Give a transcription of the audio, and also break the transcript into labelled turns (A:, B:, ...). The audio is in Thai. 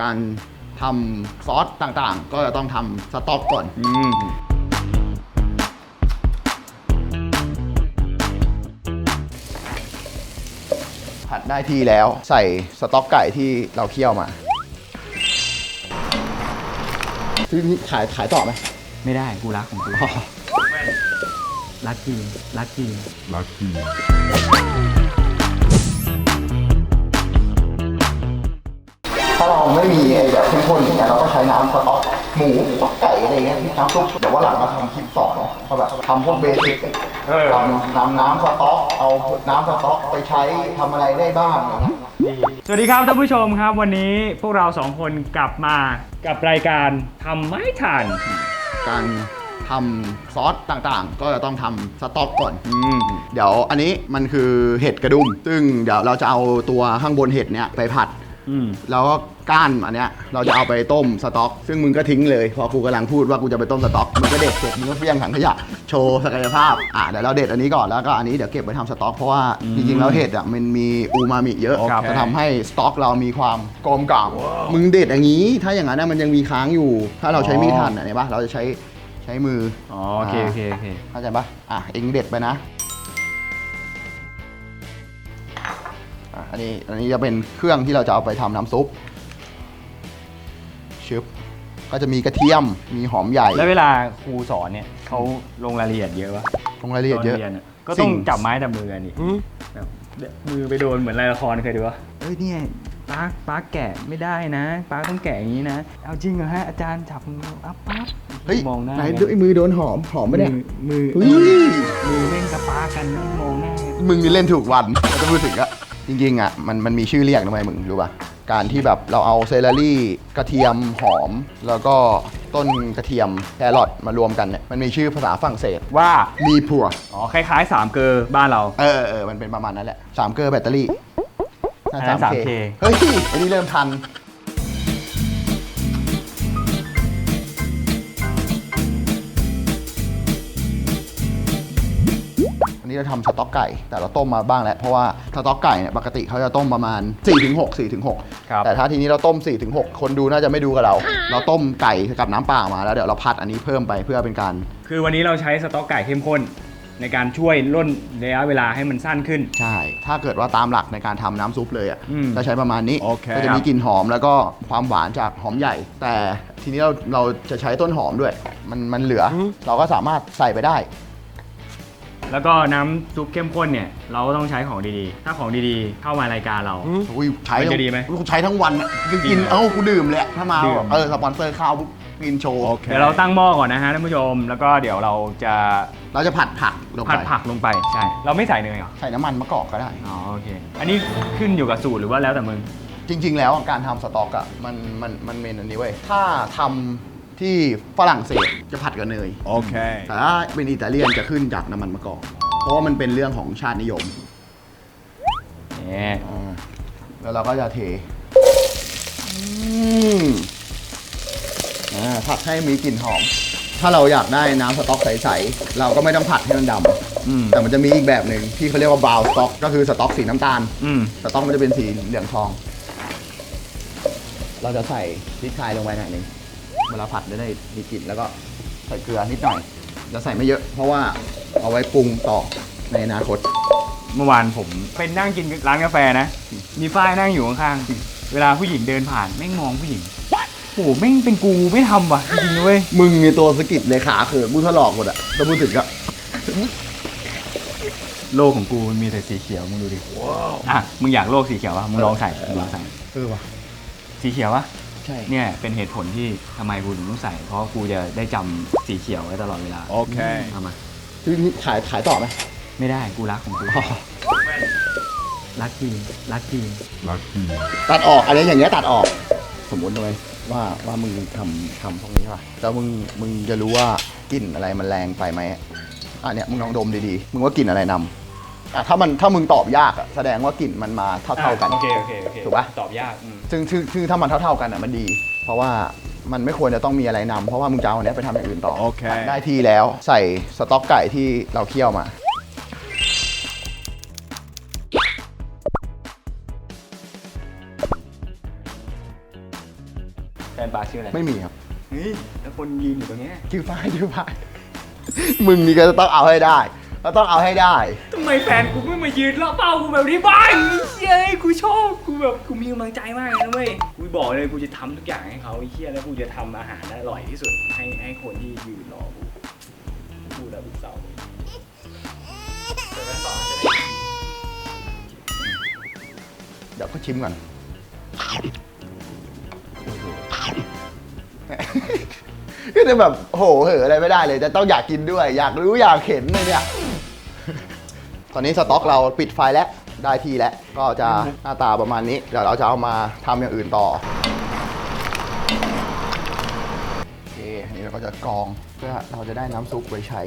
A: การทำซอสต่างๆ ก็จะต้องทำสต๊อกก่อน
B: อืม
A: ผัดได้ที่แล้วใส่สต๊อกไก่ที่เราเคี่ยวมาที่นี่ขายขายต่อไหม
B: ไม่ได้กูรักของกูรักจีนรักจีน
A: ถ้า ข้มข้นอย่างเงี้ยเราก็ใช้น้ำสต๊อกหมูสต๊อกไก่อะไรเงี้ยที่น้ำซุปเดี๋ยวว่าหลังมาทำคลิปสอนนะเขาแบบทำพวกเบสิกทำน้ำน้ำสต๊อกเอาน้ำสต๊อกไปใช้ทำอะไรได้บ้างอะไรเงี้ย
B: สวัสดีครับท่านผู้ชมครับ วันนี้พวกเราสองคนกลับมากับรายการทำไม่ทัน
A: การทำซอสต่างๆ ก็จะต้องทำสต๊อกก่อน
B: อืม
A: เดี๋ยวอันนี้มันคือเห็ดกระดุม ซึ่งเดี๋ยวเราจะเอาตัวข้างบนเห็ดเนี่ยไปผัด
B: อืม
A: แล้วก็ก้านอันเนี้ยเราจะเอาไปต้มสต๊อก ซึ่งมึงก็ทิ้งเลยพอกูกำลังพูดว่ากูจะไปต้มสต๊อกมึงก็เด็ดเสร็จมึงก็เฟี้ยงถังขยะโชว์ศักยภาพอะเดี๋ยวเราเด็ดอันนี้ก่อนแล้วก็อันนี้เดี๋ยวเก็บไว้ทำสต๊อกเพราะว่าจริงๆแล้วเห็ดอะมันมีอูมามิเยอะ
B: ครับ
A: จะทำให้สต๊อกเรามีความกลมกล่อมมึงเด็ดอย่างนี้ ถ้าอย่างนั้นนะมันยังมีค้างอยู่ ถ้าเราใช้มีดหั่นอะเนี่ยปะเราจะใช้ใช้มือ
B: อ๋อโอเคโอเคโอเค
A: เข้าใจปะอะเองเด็ดไปนะ อะอันนี้อันนี้จะเป็นเครื่องที่เราจะเอาไปทำน้ำซุปชึบก็จะมีกระเทียมมีหอมใหญ่
B: แล้วเวลาครูสอนเนี่ยเขาลงรายละเอียดเยอะปะ
A: ลงรายละเอียดเยอะ
B: ตนรีนก็ต้อง
A: สิ่ง
B: จับไม้จับมือกันดิแบบมือไปโดนเหมือนในละครเคยดูปะเอ้ยเนี่ยป้าป้าแกะไม่ได้นะป้าต้องแกะอย่างนี้นะ เอาจริงเหรอฮะอาจารย์จับมืออัพปั๊บ
A: เฮ้ย
B: มองหน้า
A: ไหน
B: ไง
A: ด้วยมือโดนหอมหอมไม่ได้
B: มือ
A: เฮ้ย
B: มือเล่นกับป้ากันนั่งมองหน้ากัน
A: มึงนี่เล่นถูกวันถ้าพูดถึงอะ จริงๆอะมันมันมีชื่อเรียกทำไมมึงรู้ป่ะ การที่แบบเราเอาเซเลอรี่กระเทียมหอม แล้วก็ต้นกระเทียมแครอทมารวมกันเนี่ยมันมีชื่อภาษาฝรั่งเศส
B: ว่า
A: มีผัว
B: อ๋อคล้ายๆสามเกลอบ้านเรา
A: เออเออมันเป็นประมาณนั้นแหละสามเกอร์แบตเตอรี่
B: อันนั้น 3K
A: เฮ้ยอันนี้เริ่มทัน อันนี้เราทำสต๊อกไก่ แต่เราต้มมาบ้างแล้ว เพราะว่าสต๊อกไก่เนี่ยปกติเขาจะต้มประมาณ 4-6 4-6
B: ครับ
A: แต่ถ้าทีนี้เราต้ม 4-6 คนดูน่าจะไม่ดูกับเรา เราต้มไก่กับน้ำเปล่ามาแล้วเดี๋ยวเราพัดอันนี้เพิ่มไปเพื่อเป็นการ
B: คือวันนี้เราใช้สต๊อกไก่เข้มข้นในการช่วยล่นระยะเวลาให้มันสั้นขึ้น
A: ใช่ ถ้าเกิดว่าตามหลักในการทำน้ำซุปเลยอะ
B: อืม
A: จะใช้ประมาณนี้
B: โอเค
A: ก็จะมีกลิ่นหอมแล้วก็ความหวานจากหอมใหญ่ แต่ทีนี้เราเราจะใช้ต้นหอมด้วย มันมันเหลืออเราก็สามารถใส่ไปได้
B: แล้วก็น้ำซุปเข้มข้นเนี่ย เราก็ต้องใช้ของดีๆ ถ้าของดีๆ เข้ามารายการเรา
A: อุ้ยใช้
B: มันจะดีไหม
A: กูใช้ทั้งวันอะคือ
B: จริ
A: กิ
B: ง
A: น
B: เหรอ
A: เอ้ากูดื่มเลยอะถ้ามา
B: ดื่ม
A: เออสปอนเซอร์ข้าวปุ๊บกินโชว์
B: เดี๋ยวเราตั้งหม้อก่อนนะฮะท่านผู้ชม แล้วก็เดี๋ยวเราจะ
A: เราจะผัดผักลงไป
B: ผัดผักลงไป ใช่ เราไม่ใส่เนยเหรอ
A: ใส่น้ำมันมะกอกก็ได้
B: อ๋อโอเค อันนี้ขึ้นอยู่กับสูตรหรือว่าแล้วแต่มึง
A: จริง ๆ แล้วการทำสต๊อกอะมันมันมันเมนอันนี้เว้ยถ้าทำ ที่ฝรั่งเศสจะผัดกับเนย
C: Okay.
A: แต่ถ้าเป็นอิตาเลียนจะขึ้นจากน้ำมันมะกอก เพราะว่ามันเป็นเรื่องของชาตินิยม
B: เนี่ย
A: อ่าแล้วเราก็จะเทอืมอ่าผัดให้มีกลิ่นหอม ถ้าเราอยากได้น้ำสต๊อกใสๆ เราก็ไม่ต้องผัดให้มันด
B: อืมำ
A: แต่มันจะมีอีกแบบหนึ่งที่เขาเรียกว่าบราวน์สต๊อก ก็คือสต๊อกสีน้ำตาล
B: อืม
A: สต๊อกมันจะเป็นสีเหลืองทอง เราจะใส่พริกไทยลงไปหน่อยหนึง เวลาผัดจะได้มีกลิ่นแล้วก็ใส่เกลือนิดหน่อยจะใส่ไม่เยอะ เพราะว่าเอาไว้ปรุงต่อในอนาคต
B: เมื่อวานผมเป็นนั่งกินร้านกาแฟนะ มีฝ้ายนั่งอยู่ข้างๆ เวลาผู้หญิงเดินผ่านแม่งมองผู้หญิง โอ้โหแม่งเป็นกูไม่ทำว่ะจริงๆนะเว้ย
A: มึงมีตัวสะกิดเลยขาเขินมึงถลอกหมดอะถ้าพูดถึงอะ
B: โลกของกูมันมีแต่สีเขียวมึงดูดิอะ มึงอยากโลกสีเขียววะมึงลองใส่มึงลองใส่
A: เออว่ะ
B: สีเขียววะ
A: ใช่
B: เนี่ยเป็นเหตุผลที่ทำไมกูถึงต้องใส่ เพราะกูจะได้จำสีเขียวไว้ตลอดเวลา
C: Okay.
B: เอามา
A: ที่นี่ขายขายต่อไหม
B: ไม่ได้กูรักของกูรักจริงรักจริง
C: Lucky.
A: ตัดออกอันนี้อย่างเงี้ยตัดออก สมมติเลยว่าว่ามึงทำทำพวกนี้ใช่ป่ะแล้วมึงมึงจะรู้ว่ากลิ่นอะไรมันแรงไปไหมอะเนี่ยมึงลองดมดีๆ มึงว่ากลิ่นอะไรนำ อะถ้ามันถ้ามึงตอบยากอะแสดงว่ากลิ่นมันมาเท่าๆกัน
B: โอเคโอเคโอเค
A: ถูกปะ
B: ตอบยากอืม
A: ซึ่งซึ่งซึ่งถ้ามันเท่าๆกันอะมันดี เพราะว่ามันไม่ควรจะต้องมีอะไรนำเพราะว่ามึงจะเอาอันเนี้ยไปทำอย่างอื่นต่อ
C: โอเค
A: ได้ทีแล้วใส่สต๊อกไก่ที่เราเคี่ยวมาอ
B: ฟนปาชื่ออะไร
A: ไม่มีครับ
B: เฮ้ยแล้วคนยืนอยู่ตรงเนี้ย
A: ชื่อฝ้ายชื่อฝ้ายมึงนี่ก็จะต้องเอาให้ได้ ก็ต้องเอาให้ได้
B: ทำไมแฟนกูไม่มายืนรอบเป้ากูแบบนี้บ้างเฮ้ยกูชอบกูแบบกูมีกำลังใจมากเลยนะเว้ยกูบอกเลยกูจะทำทุกอย่างให้เขาไอ้เหี้ยแล้วกูจะทำอาหารอร่อยที่สุด ให้ให้คนที่ยืนรอกูพูดแล้วกูเศร้า
A: เดี๋ยวก็ชิมก่อน ก็จะแบบโหเหอะอะไรไม่ได้เลย จะต้องอยากกินด้วย อยากรู้อยากเห็นเลยเนี่ยต อนนี้สต็อกเราปิดไฟแล้วได้ที่แล้วก็จะหน้าตาประมาณนี้ เดี๋ยวเราจะเอามาทำอย่างอื่นต่อโอเคอันนี้เราก็จะกรองเพื่อเราจะได้น้ำซุปไว้ใช้